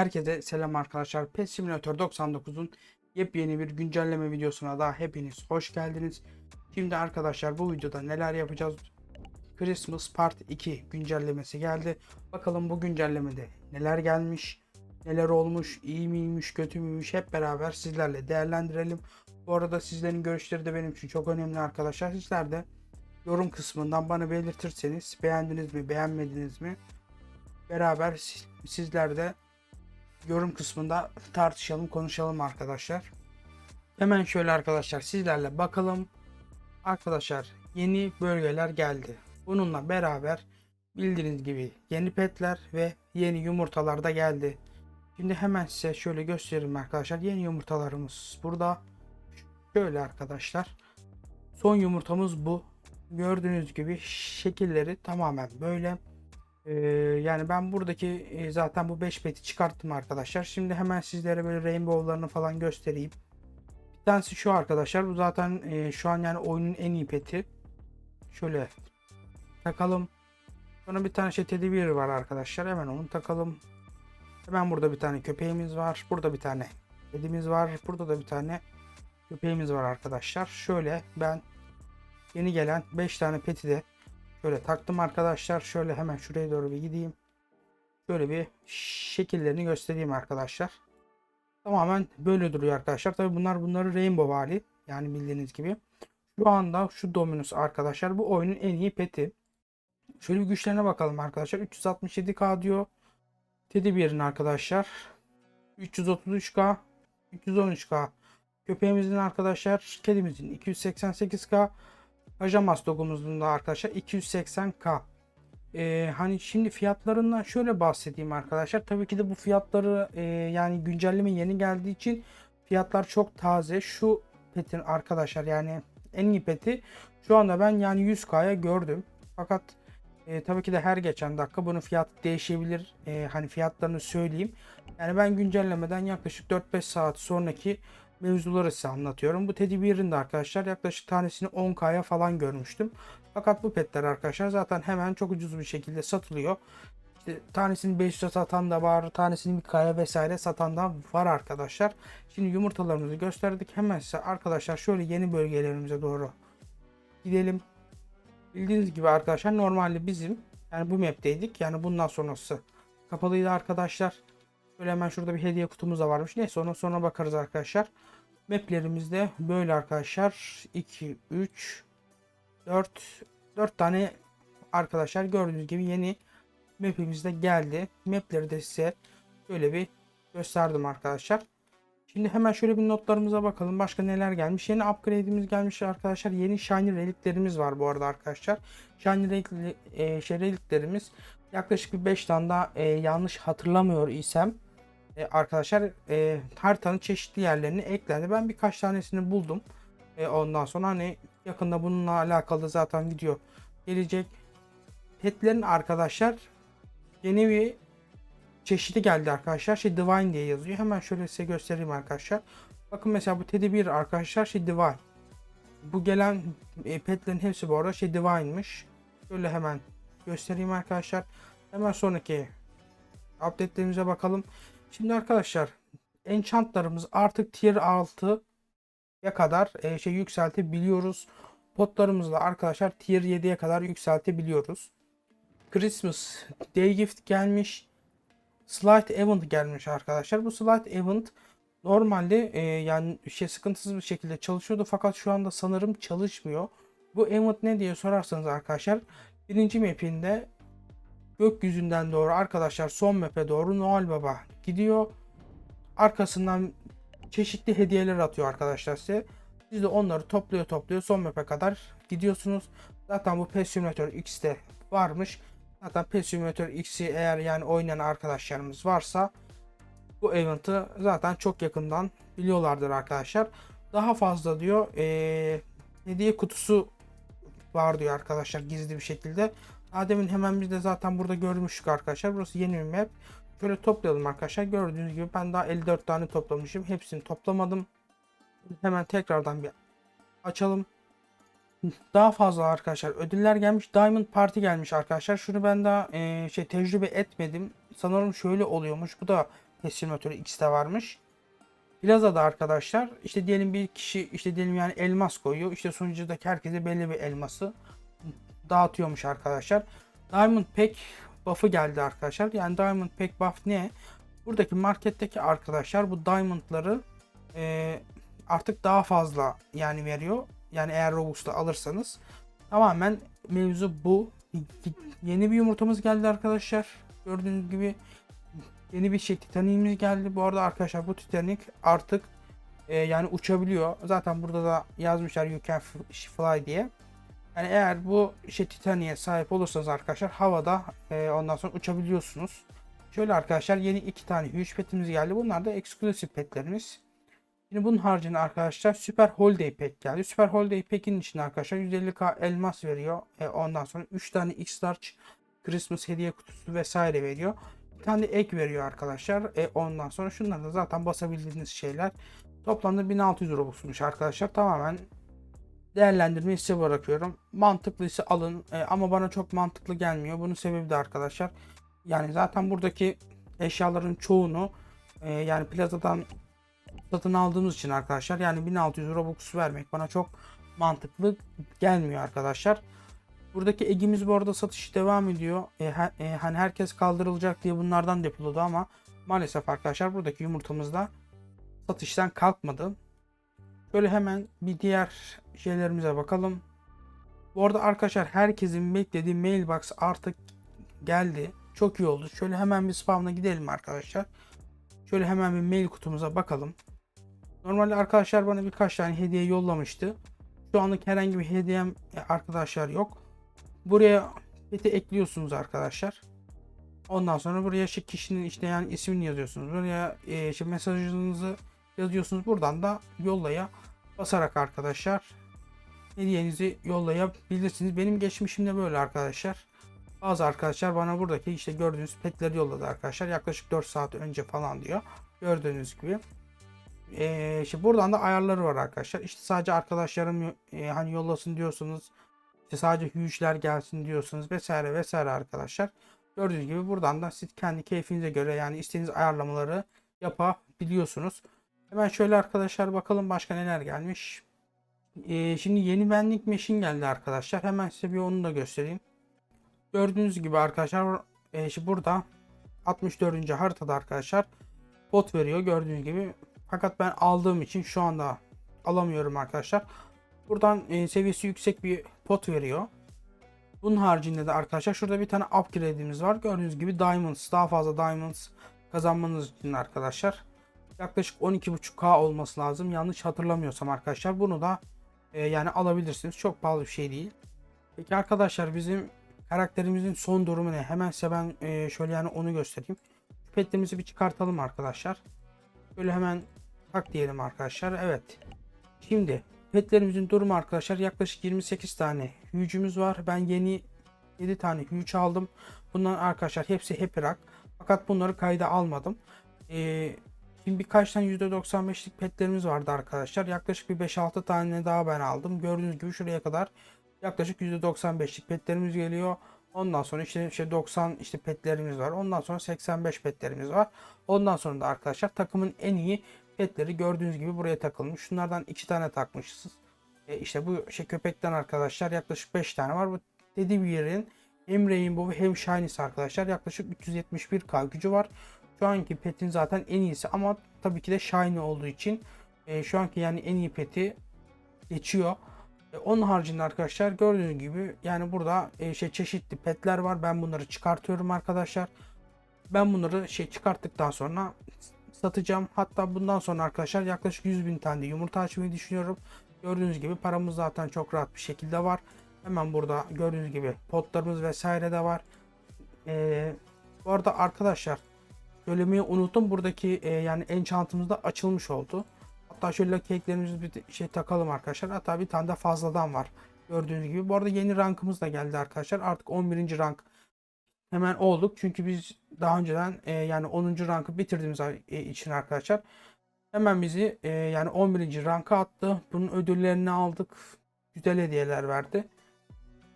Herkese selam arkadaşlar. Pet Simulator 99'un yepyeni bir güncelleme videosuna daha hepiniz hoş geldiniz. Şimdi arkadaşlar bu videoda neler yapacağız? Christmas Part 2 güncellemesi geldi. Bakalım bu güncellemede neler gelmiş, neler olmuş, iyi miymiş, kötü müymüş hep beraber sizlerle değerlendirelim. Bu arada sizlerin görüşleri de benim için çok önemli arkadaşlar. Sizler de yorum kısmından bana belirtirseniz beğendiniz mi, beğenmediniz mi? Beraber siz- sizler de yorum kısmında tartışalım, konuşalım arkadaşlar. Hemen şöyle arkadaşlar sizlerle bakalım. Arkadaşlar yeni bölgeler geldi. Bununla beraber bildiğiniz gibi yeni petler ve yeni yumurtalar da geldi. Şimdi hemen size şöyle göstereyim arkadaşlar. Yeni yumurtalarımız burada. Şöyle arkadaşlar. Son yumurtamız bu. Gördüğünüz gibi şekilleri tamamen böyle. Ee, yani ben buradaki e, zaten bu 5 peti çıkarttım arkadaşlar. Şimdi hemen sizlere böyle rainbow'larını falan göstereyim. Bir tanesi şu arkadaşlar. Bu zaten e, şu an yani oyunun en iyi peti. Şöyle takalım. Sonra bir tane şey teddy var arkadaşlar. Hemen onu takalım. Hemen burada bir tane köpeğimiz var. Burada bir tane kedimiz var. Burada da bir tane köpeğimiz var arkadaşlar. Şöyle ben yeni gelen 5 tane peti de Şöyle taktım arkadaşlar. Şöyle hemen şuraya doğru bir gideyim. Şöyle bir şekillerini göstereyim arkadaşlar. Tamamen böyle duruyor arkadaşlar. Tabi bunlar bunları rainbow hali. Yani bildiğiniz gibi. Şu anda şu Dominus arkadaşlar bu oyunun en iyi peti. Şöyle bir güçlerine bakalım arkadaşlar. 367k diyor. Teddy Bear'in arkadaşlar. 333k. 313k. Köpeğimizin arkadaşlar. Kedimizin 288k. Pajamas logomuzun da arkadaşlar 280k. Ee, hani şimdi fiyatlarından şöyle bahsedeyim arkadaşlar. Tabii ki de bu fiyatları e, yani güncelleme yeni geldiği için fiyatlar çok taze. Şu petin arkadaşlar yani en iyi peti şu anda ben yani 100k'ya gördüm. Fakat e, tabii ki de her geçen dakika bunun fiyatı değişebilir. E, hani fiyatlarını söyleyeyim. Yani ben güncellemeden yaklaşık 4-5 saat sonraki mevzuları size anlatıyorum. Bu Teddy Bear'ın da arkadaşlar yaklaşık tanesini 10k'ya falan görmüştüm. Fakat bu petler arkadaşlar zaten hemen çok ucuz bir şekilde satılıyor. İşte tanesini 500'e satan da var, tanesini 1k'ya vesaire satan da var arkadaşlar. Şimdi yumurtalarımızı gösterdik. Hemen size arkadaşlar şöyle yeni bölgelerimize doğru gidelim. Bildiğiniz gibi arkadaşlar normalde bizim yani bu map'teydik. Yani bundan sonrası kapalıydı arkadaşlar. Böyle hemen şurada bir hediye kutumuz da varmış. Neyse ona sonra bakarız arkadaşlar. Maplerimizde böyle arkadaşlar. 2, 3, 4, 4 tane arkadaşlar gördüğünüz gibi yeni map'imizde geldi. Mapleri de size böyle bir gösterdim arkadaşlar. Şimdi hemen şöyle bir notlarımıza bakalım. Başka neler gelmiş? Yeni upgrade'imiz gelmiş arkadaşlar. Yeni shiny reliklerimiz var bu arada arkadaşlar. Shiny relik, e, şey reliklerimiz yaklaşık bir 5 tane daha e, yanlış hatırlamıyor isem e, arkadaşlar e, haritanın çeşitli yerlerini eklendi. Ben birkaç tanesini buldum. E, ondan sonra hani yakında bununla alakalı zaten video gelecek. Petlerin arkadaşlar yeni bir çeşidi geldi arkadaşlar. Şey Divine diye yazıyor. Hemen şöyle size göstereyim arkadaşlar. Bakın mesela bu Teddy Bear arkadaşlar şey Divine. Bu gelen e, petlerin hepsi bu arada şey Divine'mış. Şöyle hemen göstereyim arkadaşlar. Hemen sonraki update'lerimize bakalım. Şimdi arkadaşlar enchantlarımız artık tier 6'ya kadar e, şey yükseltebiliyoruz. Potlarımızı da arkadaşlar tier 7'ye kadar yükseltebiliyoruz. Christmas Day Gift gelmiş. Slide Event gelmiş arkadaşlar. Bu Slide Event normalde e, yani şey sıkıntısız bir şekilde çalışıyordu fakat şu anda sanırım çalışmıyor. Bu event ne diye sorarsanız arkadaşlar birinci mapinde gökyüzünden doğru arkadaşlar son map'e doğru Noel Baba gidiyor. Arkasından çeşitli hediyeler atıyor arkadaşlar size. Siz de onları topluyor topluyor son map'e kadar gidiyorsunuz. Zaten bu PES Simulator X'te varmış. Zaten PES Simulator X'i eğer yani oynayan arkadaşlarımız varsa bu event'ı zaten çok yakından biliyorlardır arkadaşlar. Daha fazla diyor ee, hediye kutusu var diyor arkadaşlar gizli bir şekilde. Adem'in hemen biz de zaten burada görmüştük arkadaşlar. Burası yeni bir map. Şöyle toplayalım arkadaşlar. Gördüğünüz gibi ben daha 54 tane toplamışım. Hepsini toplamadım. Hemen tekrardan bir açalım. Daha fazla arkadaşlar ödüller gelmiş. Diamond Party gelmiş arkadaşlar. Şunu ben daha e, şey tecrübe etmedim. Sanırım şöyle oluyormuş. Bu da simülatörü X'te varmış. Plaza'da arkadaşlar işte diyelim bir kişi işte diyelim yani elmas koyuyor. İşte sunucudaki herkese belli bir elması dağıtıyormuş arkadaşlar. Diamond Pack buff'ı geldi arkadaşlar. Yani Diamond Pack buff ne? Buradaki marketteki arkadaşlar bu diamondları e, artık daha fazla yani veriyor. Yani eğer Robux'ta alırsanız tamamen mevzu bu. Yeni bir yumurtamız geldi arkadaşlar. Gördüğünüz gibi yeni bir şey Titanic'imiz geldi. Bu arada arkadaşlar bu Titanic artık e, yani uçabiliyor. Zaten burada da yazmışlar you can fly diye. Yani eğer bu şey Titanic'e sahip olursanız arkadaşlar havada e, ondan sonra uçabiliyorsunuz. Şöyle arkadaşlar yeni iki tane huge petimiz geldi. Bunlar da exclusive petlerimiz. Şimdi bunun haricinde arkadaşlar Super Holiday Pack geldi. Super Holiday Pack'in içinde arkadaşlar 150k elmas veriyor. E, ondan sonra 3 tane X-Large Christmas hediye kutusu vesaire veriyor. Bir tane ek veriyor arkadaşlar. E, ondan sonra şunlar da zaten basabildiğiniz şeyler. Toplamda 1600 Robux'muş arkadaşlar. Tamamen değerlendirmeyi size bırakıyorum. Mantıklıysa alın E, ama bana çok mantıklı gelmiyor. Bunun sebebi de arkadaşlar yani zaten buradaki eşyaların çoğunu e, yani plazadan satın aldığımız için arkadaşlar yani 1600 Robux vermek bana çok mantıklı gelmiyor arkadaşlar. Buradaki egimiz bu arada satış devam ediyor. E, he, e, hani herkes kaldırılacak diye bunlardan depoladı ama maalesef arkadaşlar buradaki yumurtamız da satıştan kalkmadı. Şöyle hemen bir diğer şeylerimize bakalım. Bu arada arkadaşlar herkesin beklediği mailbox artık geldi. Çok iyi oldu. Şöyle hemen bir spamla gidelim arkadaşlar. Şöyle hemen bir mail kutumuza bakalım. Normalde arkadaşlar bana birkaç tane hediye yollamıştı. Şu anlık herhangi bir hediyem e, arkadaşlar yok. Buraya peti ekliyorsunuz arkadaşlar. Ondan sonra buraya şu kişinin işte yani ismini yazıyorsunuz. Buraya e, işte mesajınızı yazıyorsunuz. Buradan da yollaya basarak arkadaşlar hediyenizi yollayabilirsiniz. Benim geçmişimde böyle arkadaşlar. Bazı arkadaşlar bana buradaki işte gördüğünüz petleri yolladı arkadaşlar. Yaklaşık 4 saat önce falan diyor. Gördüğünüz gibi. Ee, işte buradan da ayarları var arkadaşlar. İşte sadece arkadaşlarım e, hani yollasın diyorsunuz. İşte sadece hüyüşler gelsin diyorsunuz vesaire vesaire arkadaşlar. Gördüğünüz gibi buradan da siz kendi keyfinize göre yani istediğiniz ayarlamaları yapabiliyorsunuz. Hemen şöyle arkadaşlar bakalım başka neler gelmiş. Ee, şimdi yeni vending machine geldi arkadaşlar. Hemen size bir onu da göstereyim. Gördüğünüz gibi arkadaşlar e, işte burada 64. haritada arkadaşlar pot veriyor gördüğünüz gibi. Fakat ben aldığım için şu anda alamıyorum arkadaşlar. Buradan e, seviyesi yüksek bir pot veriyor. Bunun haricinde de arkadaşlar şurada bir tane upgrade'imiz var. Gördüğünüz gibi diamonds daha fazla diamonds kazanmanız için arkadaşlar. Yaklaşık 12.5k olması lazım. Yanlış hatırlamıyorsam arkadaşlar. Bunu da e, yani alabilirsiniz. Çok pahalı bir şey değil. Peki arkadaşlar bizim karakterimizin son durumu ne? Hemen size ben e, şöyle yani onu göstereyim. Petlerimizi bir çıkartalım arkadaşlar. Böyle hemen tak diyelim arkadaşlar. Evet. Şimdi petlerimizin durumu arkadaşlar yaklaşık 28 tane hücümüz var. Ben yeni 7 tane hüç aldım. Bunların arkadaşlar hepsi happy rock. Fakat bunları kayda almadım. Ee, şimdi birkaç tane %95'lik petlerimiz vardı arkadaşlar. Yaklaşık bir 5-6 tane daha ben aldım. Gördüğünüz gibi şuraya kadar yaklaşık %95'lik petlerimiz geliyor. Ondan sonra işte, işte 90 işte petlerimiz var. Ondan sonra 85 petlerimiz var. Ondan sonra da arkadaşlar takımın en iyi petleri gördüğünüz gibi buraya takılmış. Şunlardan iki tane takmışsınız. E işte bu şey köpekten arkadaşlar yaklaşık 5 tane var. Bu Teddy Bear'in hem Rainbow hem Shiny'si arkadaşlar. Yaklaşık 371k gücü var. Şu anki petin zaten en iyisi ama tabii ki de Shiny olduğu için e, şu anki yani en iyi peti geçiyor. E, onun haricinde arkadaşlar gördüğünüz gibi yani burada e, şey çeşitli petler var. Ben bunları çıkartıyorum arkadaşlar. Ben bunları şey çıkarttıktan sonra satacağım. Hatta bundan sonra arkadaşlar yaklaşık 100 bin tane yumurta açmayı düşünüyorum. Gördüğünüz gibi paramız zaten çok rahat bir şekilde var. Hemen burada gördüğünüz gibi potlarımız vesaire de var. Ee, bu arada arkadaşlar söylemeyi unuttum. Buradaki e, yani enchantımız da açılmış oldu. Hatta şöyle cake'lerimizi bir şey takalım arkadaşlar. Hatta bir tane de fazladan var. Gördüğünüz gibi. Bu arada yeni rankımız da geldi arkadaşlar. Artık 11. rank hemen olduk. Çünkü biz daha önceden e, yani 10. rankı bitirdiğimiz e, için arkadaşlar hemen bizi e, yani 11. ranka attı. Bunun ödüllerini aldık. Güzel hediyeler verdi.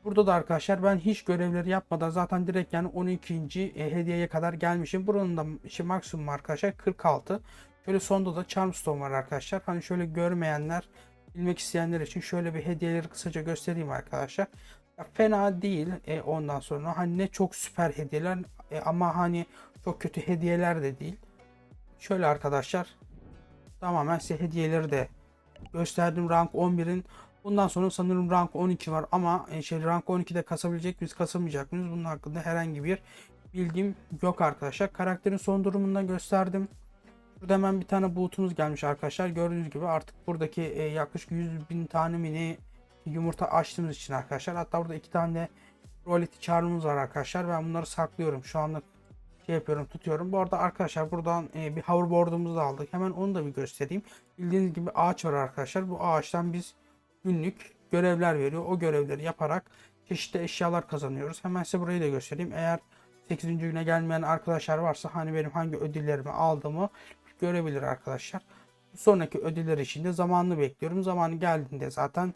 Burada da arkadaşlar ben hiç görevleri yapmadan zaten direkt yani 12. e, hediyeye kadar gelmişim. Buranın da işte maksimum arkadaşlar 46. Şöyle sonda da Charmstone var arkadaşlar. Hani şöyle görmeyenler, bilmek isteyenler için şöyle bir hediyeleri kısaca göstereyim arkadaşlar. Ya fena değil e, ondan sonra. Hani ne çok süper hediyeler e, ama hani çok kötü hediyeler de değil. Şöyle arkadaşlar tamamen size hediyeleri de gösterdim. Rank 11'in Bundan sonra sanırım rank 12 var ama e, şey rank 12'de kasabilecek miyiz kasamayacak mıyız bunun hakkında herhangi bir bilgim yok arkadaşlar. Karakterin son durumunu da gösterdim. Burada hemen bir tane bulutumuz gelmiş arkadaşlar. Gördüğünüz gibi artık buradaki e, yaklaşık 100 bin tane mini yumurta açtığımız için arkadaşlar. Hatta burada iki tane royalty charm'ımız var arkadaşlar. Ben bunları saklıyorum. Şu anlık şey yapıyorum tutuyorum. Bu arada arkadaşlar buradan e, bir hoverboard'umuzu da aldık. Hemen onu da bir göstereyim. Bildiğiniz gibi ağaç var arkadaşlar. Bu ağaçtan biz günlük görevler veriyor. O görevleri yaparak çeşitli eşyalar kazanıyoruz. Hemen size burayı da göstereyim. Eğer 8. güne gelmeyen arkadaşlar varsa hani benim hangi ödüllerimi aldığımı görebilir arkadaşlar. Sonraki ödüller için de zamanını bekliyorum. Zamanı geldiğinde zaten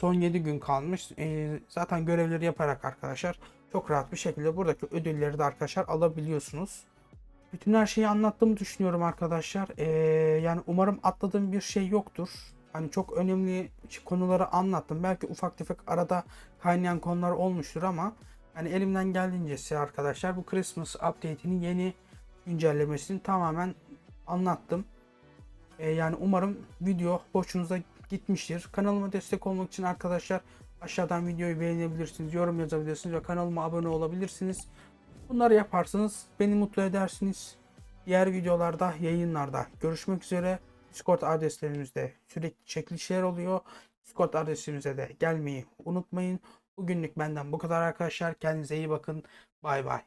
son 7 gün kalmış. Ee, zaten görevleri yaparak arkadaşlar çok rahat bir şekilde buradaki ödülleri de arkadaşlar alabiliyorsunuz. Bütün her şeyi anlattığımı düşünüyorum arkadaşlar. Ee, yani umarım atladığım bir şey yoktur. Hani çok önemli konuları anlattım. Belki ufak tefek arada kaynayan konular olmuştur ama yani elimden geldiğince size arkadaşlar bu Christmas update'inin yeni güncellemesini tamamen anlattım. Ee, yani umarım video hoşunuza gitmiştir. Kanalıma destek olmak için arkadaşlar aşağıdan videoyu beğenebilirsiniz, yorum yazabilirsiniz ve kanalıma abone olabilirsiniz. Bunları yaparsanız beni mutlu edersiniz. Diğer videolarda, yayınlarda görüşmek üzere. Discord adreslerimizde sürekli çekilişler oluyor. Discord adresimize de gelmeyi unutmayın. Bugünlük benden bu kadar arkadaşlar. Kendinize iyi bakın. Bay bay.